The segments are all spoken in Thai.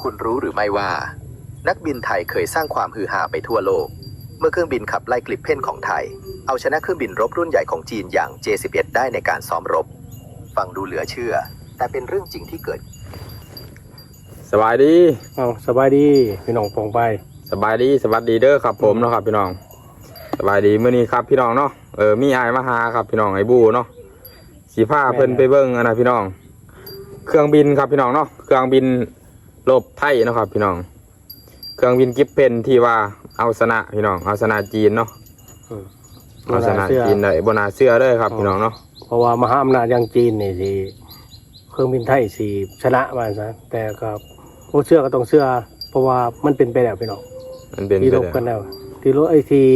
คุณรู้หรือไม่ว่า นักบินไทยเคยสร้างความฮือฮาไปทั่วโลก เมื่อเครื่องบินขับไล่กลิปเพนของไทย เอาชนะเครื่องบินรบรุ่นใหญ่ของจีนอย่าง J11 ได้ในการซ้อมรบ ฟังดูเหลือเชื่อ แต่เป็นเรื่องจริงที่เกิด สบายดี เอาสบายดีพี่น้องปองไป สบายดีสวัสดีเด้อครับผมเนาะครับพี่น้อง สบายดีมื้อนี้ครับพี่น้องเนาะเออมีอายมาหาครับพี่น้องไอ้บูเนาะสีผ้าเพิ่นไปเบิ่งอันนะพี่น้อง เครื่องบินครับพี่น้องเนาะเครื่องบิน ลบไทยเนาะครับพี่น้อง เครื่องบินกิฟเพนที่ว่าเอาชนะพี่น้องเอาชนะจีนเนาะเอาชนะเสื้อจีนได้บนาเสื้อเด้อครับพี่น้องเนาะเพราะว่ามหาอำนาจอย่างจีนนี่สิเครื่องบินไทยสีชนะมาซะแต่ก็ผู้เชื่อก็ต้องเชื่อ เพราะว่ามันเป็นไปแล้วพี่น้องมันเป็นที่ไปรบได้กันแล้วที่รบไอ้ที่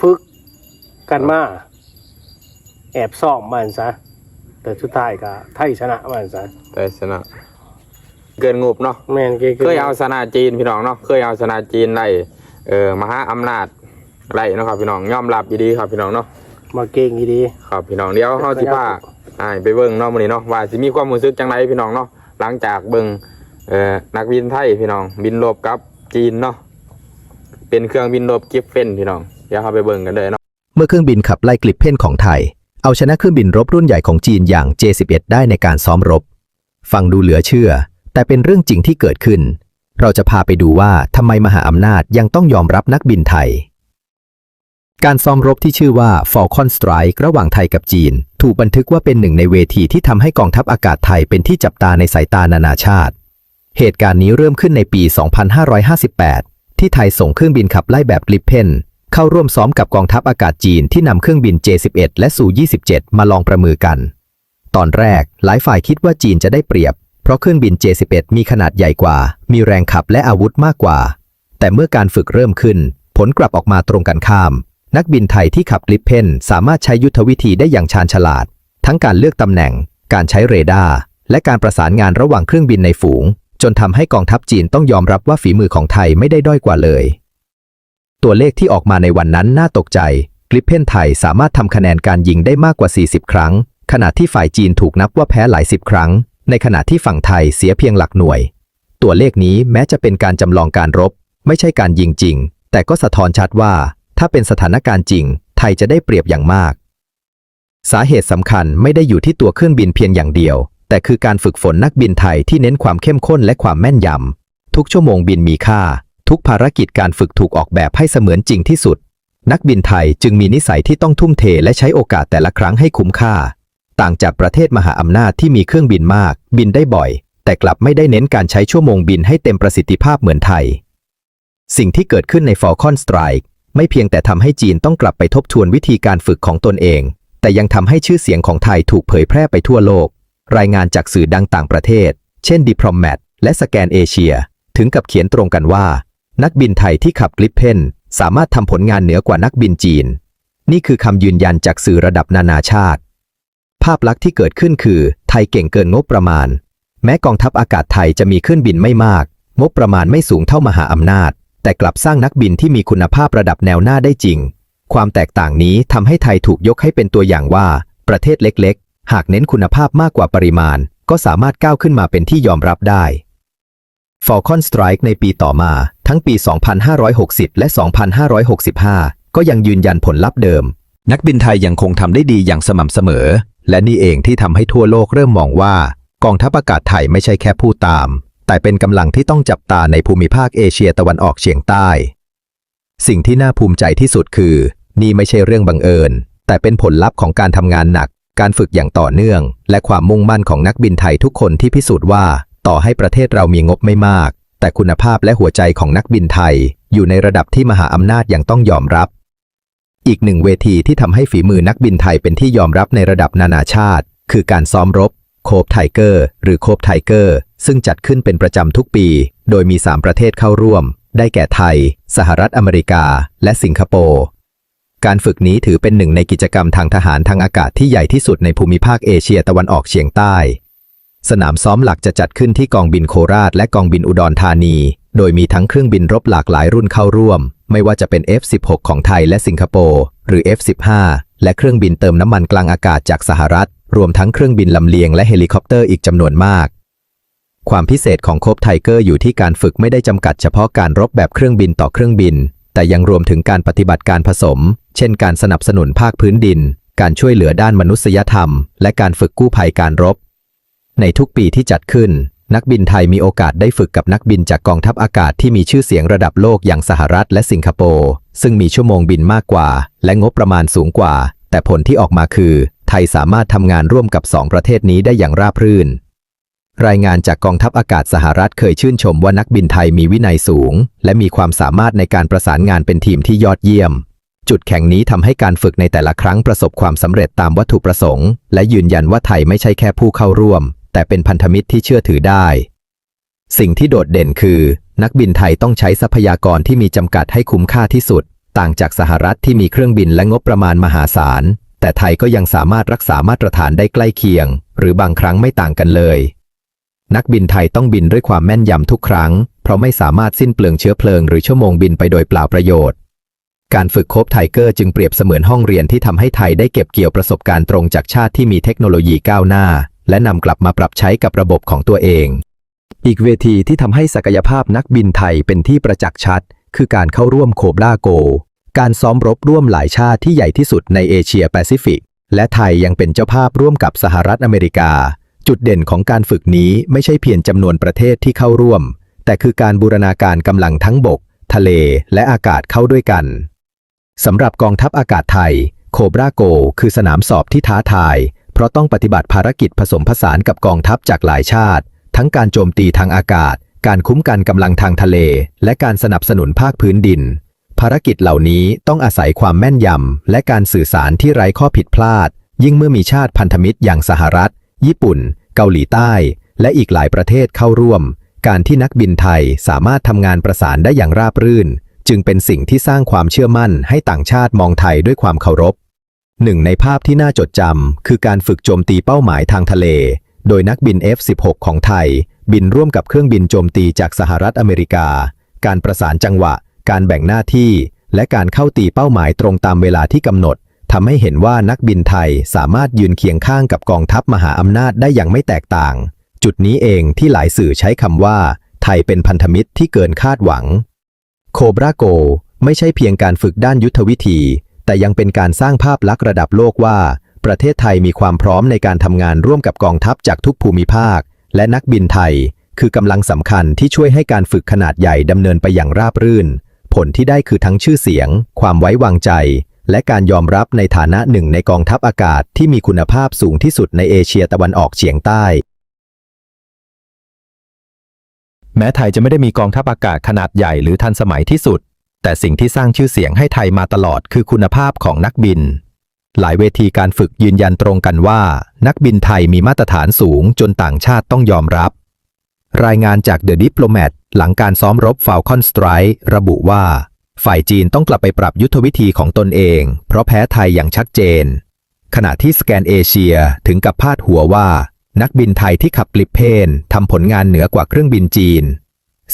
ฝึกกันมาแอบซ่อมมันซะแต่สุดท้ายก็ไทยชนะมันซะแต่ชนะ เกินงบเนาะแม่นเคยเอาชนะจีนพี่น้องเนาะเคยเอาชนะจีนไล่เออมหาอำนาจไล่เนาะครับพี่น้องยอมรับดีๆครับพี่น้องเนาะมาเก่งอีดีครับพี่น้องเดี๋ยวเฮาสิพาอ่าไปเบิ่งเนาะมื้อนี้เนาะว่าสิมีความรู้สึกจังไดพี่น้องเนาะหลังจากเบิ่งเอ่อนักบินไทยพี่น้อง บินรบกับจีนเนาะเป็นเครื่องบินรบกิฟเฟนพี่น้องเดี๋ยวเฮาไปเบิ่งกันเลยเนาะเมื่อเครื่องบินขับไล่กลิปเพนของไทย เอาชนะเครื่องบินรบรุ่นใหญ่ของจีนอย่าง J11 ได้ในการซ้อมรบ ฟังดูเหลือเชื่อ แต่เป็นเรื่องจริงที่เกิดขึ้น เราจะพาไปดูว่าทำไมมหาอำนาจยังต้องยอมรับนักบินไทย การซ้อมรบที่ชื่อว่า Falcon Strike ระหว่างไทยกับจีน ถูกบันทึกว่าเป็นหนึ่งในเวทีที่ทำให้กองทัพอากาศไทยเป็นที่จับตาในสายตานานาชาติ เหตุการณ์นี้เริ่มขึ้นในปี 2558 ที่ไทยส่งเครื่องบินขับไล่แบบลิปเพนเข้าร่วมซ้อมกับกองทัพอากาศจีนที่นำเครื่องบิน J11 และซู27 มาลองประมือกัน ตอนแรกหลายฝ่ายคิดว่าจีนจะได้เปรียบ เพราะเครื่องบิน J11 มีขนาดใหญ่กว่า มีแรงขับและอาวุธมากกว่า แต่เมื่อการฝึกเริ่มขึ้น ผลกลับออกมาตรงกันข้าม นักบินไทยที่ขับกลิปเพนสามารถใช้ยุทธวิธีได้อย่างชาญฉลาด ทั้งการเลือกตำแหน่ง การใช้เรดาร์ และการประสานงานระหว่างเครื่องบินในฝูง จนทำให้กองทัพจีนต้องยอมรับว่าฝีมือของไทยไม่ได้ด้อยกว่าเลย ตัวเลขที่ออกมาในวันนั้นน่าตกใจกลิปเพนไทยสามารถทำคะแนนการยิงได้มากกว่า 40 ครั้ง ขณะที่ฝ่ายจีนถูกนับว่าแพ้หลายสิบครั้ง ในขณะที่ฝั่งไทยเสียเพียงหลักหน่วย ตัวเลขนี้แม้จะเป็นการจำลองการรบ ไม่ใช่การยิงจริง แต่ก็สะท้อนชัดว่า ถ้าเป็นสถานการณ์จริง ไทยจะได้เปรียบอย่างมาก สาเหตุสำคัญไม่ได้อยู่ที่ตัวเครื่องบินเพียงอย่างเดียว แต่คือการฝึกฝนนักบินไทยที่เน้นความเข้มข้นและความแม่นยำทุกชั่วโมงบินมีค่า ทุกภารกิจการฝึกถูกออกแบบให้เสมือนจริงที่สุด นักบินไทยจึงมีนิสัยที่ต้องทุ่มเทและใช้โอกาสแต่ละครั้งให้คุ้มค่า ต่างจากประเทศมหาอำนาจที่มีเครื่องบินมาก บินได้บ่อย แต่กลับไม่ได้เน้นการใช้ชั่วโมงบินให้เต็มประสิทธิภาพเหมือนไทย สิ่งที่เกิดขึ้นใน Falcon Strike ไม่เพียงแต่ทำให้จีนต้องกลับไปทบทวนวิธีการฝึกของตนเอง แต่ยังทำให้ชื่อเสียงของไทยถูกเผยแพร่ไปทั่วโลก รายงานจากสื่อดังต่างประเทศ เช่น Diplomat และสแกนเอเชีย ถึงกับเขียนตรงกันว่า นักบินไทยที่ขับกลิปเพนสามารถทำผลงานเหนือกว่านักบินจีน นี่คือคำยืนยันจากสื่อระดับนานาชาติ ภาพลักษณ์ที่เกิดขึ้นคือ ไทยเก่งเกินงบประมาณ แม้กองทัพอากาศไทยจะมีเครื่องบินไม่มาก งบประมาณไม่สูงเท่ามหาอำนาจ แต่กลับสร้างนักบินที่มีคุณภาพระดับแนวหน้าได้จริง ความแตกต่างนี้ทำให้ไทยถูกยกให้เป็นตัวอย่างว่า ประเทศเล็กๆ หากเน้นคุณภาพมากกว่าปริมาณ ก็สามารถก้าวขึ้นมาเป็นที่ยอมรับได้ Falcon Strike ในปีต่อมาทั้งปี 2560 และ 2565 ก็ยังยืนยันผลลัพธ์เดิม นักบินไทยยังคงทำได้ดีอย่างสม่ำเสมอ และนี่เองที่ทำให้ทั่วโลกเริ่มมองว่า กองทัพอากาศไทยไม่ใช่แค่ผู้ตาม แต่เป็นกำลังที่ต้องจับตาในภูมิภาคเอเชียตะวันออกเฉียงใต้ สิ่งที่น่าภูมิใจที่สุดคือ นี่ไม่ใช่เรื่องบังเอิญ แต่เป็นผลลัพธ์ของการทำงานหนัก การฝึกอย่างต่อเนื่อง และความมุ่งมั่นของนักบินไทยทุกคนที่พิสูจน์ว่า ต่อให้ประเทศเรามีงบไม่มาก แต่คุณภาพและหัวใจของนักบินไทย อยู่ในระดับที่มหาอำนาจยังต้องยอมรับ อีกหนึ่งเวทีที่ทำให้ฝีมือนักบินไทยเป็นที่ยอมรับในระดับนานาชาติ คือการซ้อมรบ โคบไทเกอร์ หรือโคบไทเกอร์ ซึ่งจัดขึ้นเป็นประจำทุกปี โดยมี 3 ประเทศเข้าร่วม ได้แก่ไทย สหรัฐอเมริกา และสิงคโปร์ การฝึกนี้ถือเป็นหนึ่งในกิจกรรมทางทหารทางอากาศที่ใหญ่ที่สุดในภูมิภาคเอเชียตะวันออกเฉียงใต้ สนามซ้อมหลักจะจัดขึ้นที่กองบินโคราช และกองบินอุดรธานี โดยมีทั้งเครื่องบินรบหลากหลายรุ่นเข้าร่วม ไม่ว่าจะเป็น F16 ของไทยและสิงคโปร์หรือ F15 และเครื่องบินเติมน้ำมันกลางอากาศจากสหรัฐ รวมทั้งเครื่องบินลำเลียงและเฮลิคอปเตอร์อีกจำนวนมาก ความพิเศษของโคบไทเกอร์อยู่ที่การฝึกไม่ได้จำกัดเฉพาะการรบแบบเครื่องบินต่อเครื่องบิน แต่ยังรวมถึงการปฏิบัติการผสม เช่น การสนับสนุนภาคพื้นดิน การช่วยเหลือด้านมนุษยธรรม และการฝึกกู้ภัยการรบ ในทุกปีที่จัดขึ้น นักบินไทยมีโอกาสได้ฝึกกับนักบินจากกองทัพอากาศที่มีชื่อเสียงระดับโลกอย่างสหรัฐและสิงคโปร์ซึ่งมีชั่วโมงบินมากกว่า และงบประมาณสูงกว่า แต่ผลที่ออกมาคือ ไทยสามารถทำงานร่วมกับสองประเทศนี้ได้อย่างราบรื่น รายงานจากกองทัพอากาศสหรัฐเคยชื่นชมว่านักบินไทยมีวินัยสูง และมีความสามารถในการประสานงานเป็นทีมที่ยอดเยี่ยมจุดแข่งนี้ทำให้การฝึกในแต่ละครั้งประสบความสำเร็จตามวัตถุประสงค์ และยืนยันว่าไทยไม่ใช่แค่ผู้เข้าร่วม แต่เป็นพันธมิตรที่เชื่อถือได้ สิ่งที่โดดเด่นคือ นักบินไทยต้องใช้ทรัพยากรที่มีจำกัดให้คุ้มค่าที่สุด ต่างจากสหรัฐที่มีเครื่องบินและงบประมาณมหาศาล แต่ไทยก็ยังสามารถรักษามาตรฐานได้ใกล้เคียง หรือบางครั้งไม่ต่างกันเลย นักบินไทยต้องบินด้วยความแม่นยำทุกครั้ง เพราะไม่สามารถสิ้นเปลืองเชื้อเพลิงหรือชั่วโมงบินไปโดยเปล่าประโยชน์การฝึกโคบไทเกอร์จึงเปรียบเสมือนห้องเรียนที่ทำให้ไทยได้เก็บเกี่ยวประสบการณ์ตรงจากชาติที่มีเทคโนโลยีก้าวหน้า และนำกลับมาปรับใช้กับระบบของตัวเอง อีกเวทีที่ทำให้ศักยภาพนักบินไทยเป็นที่ประจักษ์ชัด คือการเข้าร่วมโคบลาโก การซ้อมรบร่วมหลายชาติที่ใหญ่ที่สุดในเอเชียแปซิฟิก และไทยยังเป็นเจ้าภาพร่วมกับสหรัฐอเมริกา จุดเด่นของการฝึกนี้ไม่ใช่เพียงจำนวนประเทศที่เข้าร่วม แต่คือการบูรณาการกำลังทั้งบก ทะเล และอากาศเข้าด้วยกันสำหรับกองทัพอากาศไทย โคบราโก คือสนามสอบที่ท้าทาย เพราะต้องปฏิบัติภารกิจผสมผสานกับกองทัพจากหลายชาติ ทั้งการโจมตีทางอากาศ การคุ้มกันกำลังทางทะเล และการสนับสนุนภาคพื้นดิน ภารกิจเหล่านี้ต้องอาศัยความแม่นยำและการสื่อสารที่ไร้ข้อผิดพลาด ยิ่งเมื่อมีชาติพันธมิตรอย่างสหรัฐ ญี่ปุ่น เกาหลีใต้ และอีกหลายประเทศเข้าร่วม การที่นักบินไทยสามารถทำงานประสานได้อย่างราบรื่น จึงเป็นสิ่งที่สร้างความเชื่อมั่นให้ต่างชาติมองไทยด้วยความเคารพ หนึ่งในภาพที่น่าจดจำคือการฝึกโจมตีเป้าหมายทางทะเล โดยนักบิน F-16 ของไทย บินร่วมกับเครื่องบินโจมตีจากสหรัฐอเมริกา การประสานจังหวะ การแบ่งหน้าที่ และการเข้าตีเป้าหมายตรงตามเวลาที่กำหนดทำให้เห็นว่านักบินไทยสามารถยืนเคียงข้างกับกองทัพมหาอำนาจได้อย่างไม่แตกต่าง จุดนี้เองที่หลายสื่อใช้คำว่า ไทยเป็นพันธมิตรที่เกินคาดหวัง โคบราโก ไม่ใช่เพียงการฝึกด้านยุทธวิธี แต่ยังเป็นการสร้างภาพลักษณ์ระดับโลกว่า ประเทศไทยมีความพร้อมในการทำงานร่วมกับกองทัพจากทุกภูมิภาค และนักบินไทย คือกำลังสำคัญที่ช่วยให้การฝึกขนาดใหญ่ดำเนินไปอย่างราบรื่น ผลที่ได้คือทั้งชื่อเสียง ความไว้วางใจ และการยอมรับในฐานะหนึ่งในกองทัพอากาศที่มีคุณภาพสูงที่สุดในเอเชียตะวันออกเฉียงใต้แม้ไทยจะไม่ได้มีกองทัพอากาศขนาดใหญ่หรือทันสมัยที่สุด แต่สิ่งที่สร้างชื่อเสียงให้ไทยมาตลอดคือคุณภาพของนักบิน หลายเวทีการฝึกยืนยันตรงกันว่า นักบินไทยมีมาตรฐานสูงจนต่างชาติต้องยอมรับ รายงานจาก The Diplomat หลังการซ้อมรบ Falcon Strike ระบุว่า ฝ่ายจีนต้องกลับไปปรับยุทธวิธีของตนเอง เพราะแพ้ไทยอย่างชัดเจน ขณะที่สแกนเอเชียถึงกับพาดหัวว่า นักบินไทยที่ขับกลิบเพนทำผลงานเหนือกว่าเครื่องบินจีน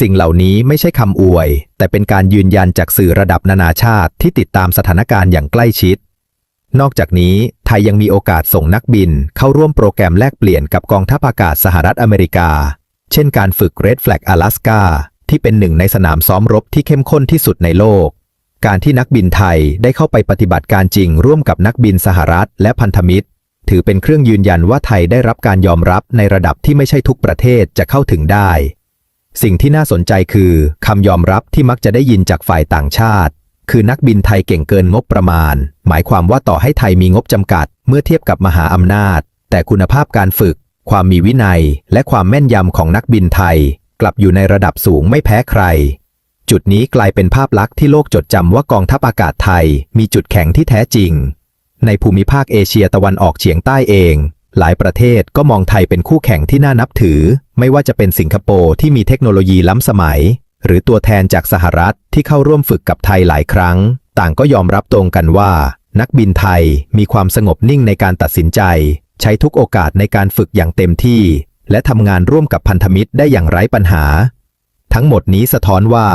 สิ่งเหล่านี้ไม่ใช่คำอวย แต่เป็นการยืนยันจากสื่อระดับนานาชาติที่ติดตามสถานการณ์อย่างใกล้ชิด นอกจากนี้ไทยยังมีโอกาสส่งนักบิน เข้าร่วมโปรแกรมแลกเปลี่ยนกับกองทัพอากาศสหรัฐอเมริกา เช่นการฝึก Red Flag Alaska ที่เป็นหนึ่งในสนามซ้อมรบที่เข้มข้นที่สุดในโลก การที่นักบินไทยได้เข้าไปปฏิบัติการจริงร่วมกับนักบินสหรัฐและพันธมิตร ถือเป็นเครื่องยืนยันว่าไทยได้รับการยอมรับในระดับที่ไม่ใช่ทุกประเทศจะเข้าถึงได้ สิ่งที่น่าสนใจคือคำยอมรับที่มักจะได้ยินจากฝ่ายต่างชาติ คือนักบินไทยเก่งเกินงบประมาณ หมายความว่าต่อให้ไทยมีงบจำกัด เมื่อเทียบกับมหาอำนาจ แต่คุณภาพการฝึก ความมีวินัย และความแม่นยำของนักบินไทย กลับอยู่ในระดับสูงไม่แพ้ใคร จุดนี้กลายเป็นภาพลักษณ์ที่โลกจดจำว่ากองทัพอากาศไทย มีจุดแข็งที่แท้จริง ในภูมิภาคเอเชียตะวันออกเฉียงใต้เอง หลายประเทศก็มองไทยเป็นคู่แข่งที่น่านับถือ ไม่ว่าจะเป็นสิงคโปร์ที่มีเทคโนโลยีล้ำสมัย หรือตัวแทนจากสหรัฐที่เข้าร่วมฝึกกับไทยหลายครั้ง ต่างก็ยอมรับตรงกันว่า นักบินไทยมีความสงบนิ่งในการตัดสินใจ ใช้ทุกโอกาสในการฝึกอย่างเต็มที่ และทำงานร่วมกับพันธมิตรได้อย่างไร้ปัญหา ทั้งหมดนี้สะท้อนว่า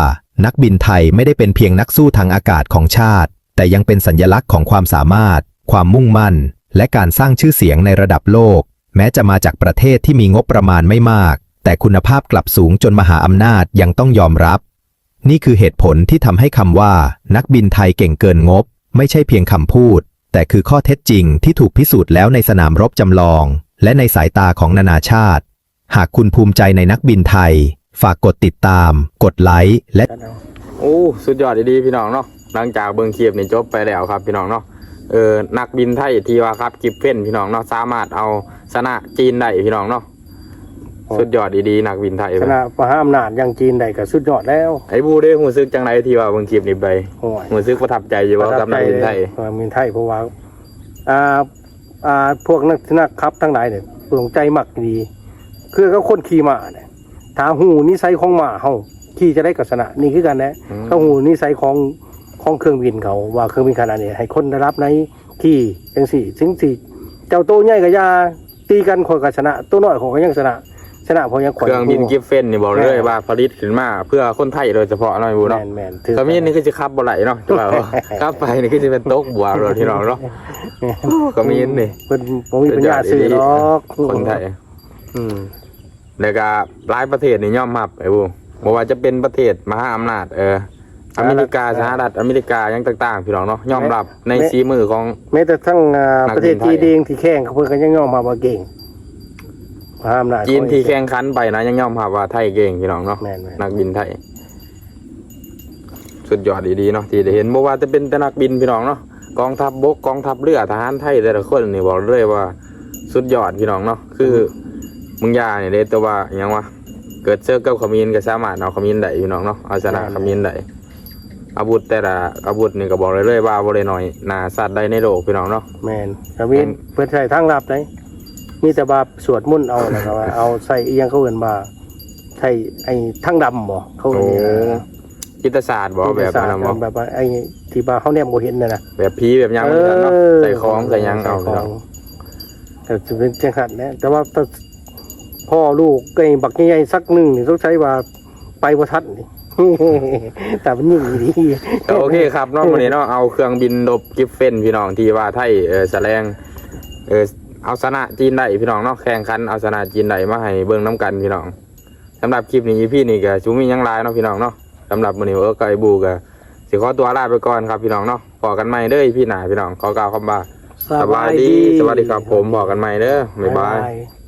นักบินไทยไม่ได้เป็นเพียงนักสู้ทางอากาศของชาติ แต่ยังเป็นสัญลักษณ์ของความสามารถ ความมุ่งมั่น และการสร้างชื่อเสียงในระดับโลก แม้จะมาจากประเทศที่มีงบประมาณไม่มาก แต่คุณภาพกลับสูงจนมหาอำนาจยังต้องยอมรับ นี่คือเหตุผลที่ทำให้คำว่า นักบินไทยเก่งเกินงบ ไม่ใช่เพียงคำพูด แต่คือข้อเท็จจริงที่ถูกพิสูจน์แล้วในสนามรบจำลอง และในสายตาของนานาชาติ หากคุณภูมิใจในนักบินไทย ฝากกดติดตาม กดไลค์และ โอ้ สุดยอดดีๆพี่น้องเนาะ หลังจากเบิ่งคลิปนี่จบไปแล้วครับพี่น้องเนาะ เออนักบินไทยที่ว่าครับกิฟเฟนพี่น้องเนาะสามารถเอาชนะจีนได้พี่น้องเนาะสุดยอดดีๆนักบินไทยชนะมหาอำนาจอย่างจีนได้ก็สุดยอดแล้วไอ้บูได้หูซึกจังไรที่ว่าเบิ่งคลิปนี้ไปโอ้ยหูซึกประทับใจอยู่ว่ากับนักบินไทยประทับใจนักบินไทยเพราะว่าอ่าอ่าพวกนักนักขับทั้งหลายเนี่ยสนใจมักดี คือเขาคนขี่ม้าเนี่ยถ้าหูนิสัยของม้าเฮาขี่จะได้กับชนะนี่คือกันนะอืมเขาหูนิสัยของ ของเครื่องบินเขาว่าเครื่องบินขนาดนี้ให้คนได้รับในขี่จังสี่ถึงสี่เจ้าโตใหญ่กับยาตีกันคนกับชนะตัวน้อยของก็ยังชนะชนะเพราะยังเครื่องบินกิฟเฟนนี่บอกเลยว่าผลิตขึ้นมาเพื่อคนไทยโดยเฉพาะเนาะไอ้บูแมเนาะนแมนถือสามีนี่คือจะขับบ่ไหลเนาะจะว่าขับไปนี่คือจะเป็นโต๊ะบัวเลยพี่น้องเนาะก็มีนี่เพิ่นบ่มีปัญญาซื้อหรอกคนไทยอืมแล้วก็หลายประเทศนี่ยอมรับไอ้บูบ่ว่าจะเป็นประเทศมหาอำนาจเออ อเมริกาสหรัฐอเมริกายังต่างๆพี่น้องเนาะยอมรับในสีมือของ แม้แต่ทั้งอ่านักประเทศบินไทยจีนเองที่แข่งเขาเพิ่นก็ยังยอมมาว่าเก่งห้ามนะจีนที่แข่งขันไปนะยังยอมรับว่าไทยเก่งพี่น้องเนาะแม่นๆนักบินไทย สุดยอดดีๆเนาะที่ได้เห็นบ่ว่าจะเป็นแต่นักบินพี่น้องเนาะกองทัพบกกองทัพเรือทหารไทยแต่ละคนนี่บอกเลยว่า สุดยอดพี่น้องเนาะคือมึงยาเนี่ยเด้แต่ว่าหยังวะเกิดเจอกับขมิ้นก็สามารถเอาขมิ้นได้พี่น้องเนาะเอาชนะขมิ้นได้ อาวุธแต่ละอาวุธนี่ก็บอกเลยเลยว่าบ่ได้น้อยหนาสัตว์ใดในโลกพี่น้องเนาะ แม่นแต่มีเพิ่นใช้ทางลับได้มีแต่ว่าสวดมนต์เอาแล้วก็ว่า เอาใส่อีหยังเขาเอิ้นว่าใช้ไอ้ทางดำบ่เขาเอิ้นนี่นะ จิตศาสตร์บอกแบบนั้นบ่แบบว่าไอ้ที่ว่าเขาแนบบ่เห็นน่ะนะแบบผีแบบหยังเหมือนกันเนาะใส่ของใส่หยังเอาใส่พี่ขน้อองงแต่จะเป็นจังหัดนะแต่ว่าถ้าพ่อลูกไอ้บักใหญ่ๆสักหนึ่งนี่ต้องใช้ว่าไปบ่ทันนี่ แต่มันยิ่งดีก็โอเคครับเนาะวันนี้เนาะเอาเครื่องบินลบกิฟเฟนพี่น้องที่ว่าไทยเออแสดงเออเอาชนะจีนได้พี่น้องเนาะแข่งขันเอาชนะจีนได้มาให้เบิ่งน้กันพี่น้องสำหรับคลิปนี้พี่นี่ก็ชูมีหยังหลายเนาะพี่น้องเนาะสำหรับวันนี้เออกับไอ้บูก็สิขอตัวลาไปก่อนครับพี่น้องเนาะพอกันใหม่เด้อพี่หนาพี่น้องขอกล่าวคำว่าสบายดีสวัสดีครับผมพอกันใหม่เด้อบ๊ายบายบ๊าย